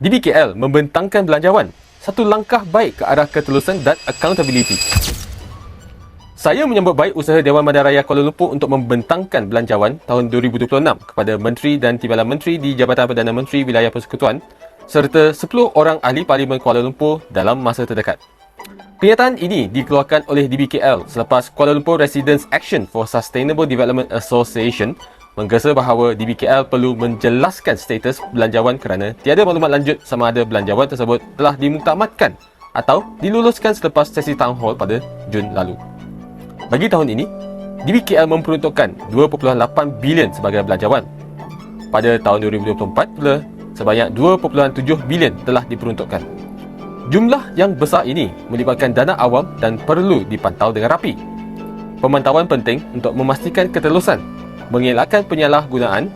DBKL membentangkan belanjawan, satu langkah baik ke arah ketelusan dan accountability. Saya menyambut baik usaha Dewan Bandaraya Kuala Lumpur untuk membentangkan belanjawan tahun 2026 kepada Menteri dan Timbalan Menteri di Jabatan Perdana Menteri Wilayah Persekutuan serta 10 orang ahli Parlimen Kuala Lumpur dalam masa terdekat. Kenyataan ini dikeluarkan oleh DBKL selepas Kuala Lumpur Residents Action for Sustainable Development Association menggesa bahawa DBKL perlu menjelaskan status belanjawan kerana tiada maklumat lanjut sama ada belanjawan tersebut telah dimuktamadkan atau diluluskan selepas sesi town hall pada Jun lalu. Bagi tahun ini, DBKL memperuntukkan 2.8 bilion sebagai belanjawan. Pada tahun 2024 pula, sebanyak 2.7 bilion telah diperuntukkan. Jumlah yang besar ini melibatkan dana awam dan perlu dipantau dengan rapi. Pemantauan penting untuk memastikan ketelusan, mengelakkan penyalahgunaan,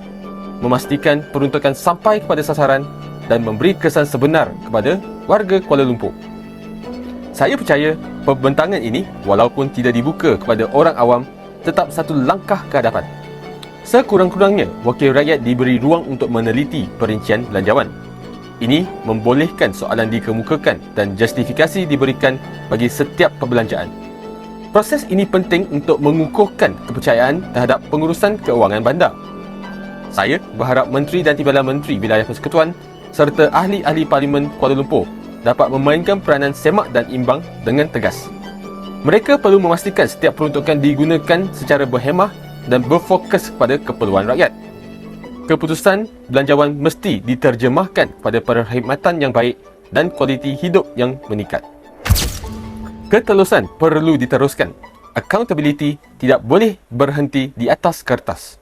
memastikan peruntukan sampai kepada sasaran dan memberi kesan sebenar kepada warga Kuala Lumpur. Saya percaya pembentangan ini walaupun tidak dibuka kepada orang awam tetap satu langkah ke hadapan. Sekurang-kurangnya, wakil rakyat diberi ruang untuk meneliti perincian belanjawan. Ini membolehkan soalan dikemukakan dan justifikasi diberikan bagi setiap perbelanjaan. Proses ini penting untuk mengukuhkan kepercayaan terhadap pengurusan keuangan bandar. Saya berharap Menteri dan Timbalan Menteri Wilayah Persekutuan serta ahli-ahli Parlimen Kuala Lumpur dapat memainkan peranan semak dan imbang dengan tegas. Mereka perlu memastikan setiap peruntukan digunakan secara berhemah dan berfokus kepada keperluan rakyat. Keputusan belanjawan mesti diterjemahkan pada perkhidmatan yang baik dan kualiti hidup yang meningkat. Ketelusan perlu diteruskan. Accountability tidak boleh berhenti di atas kertas.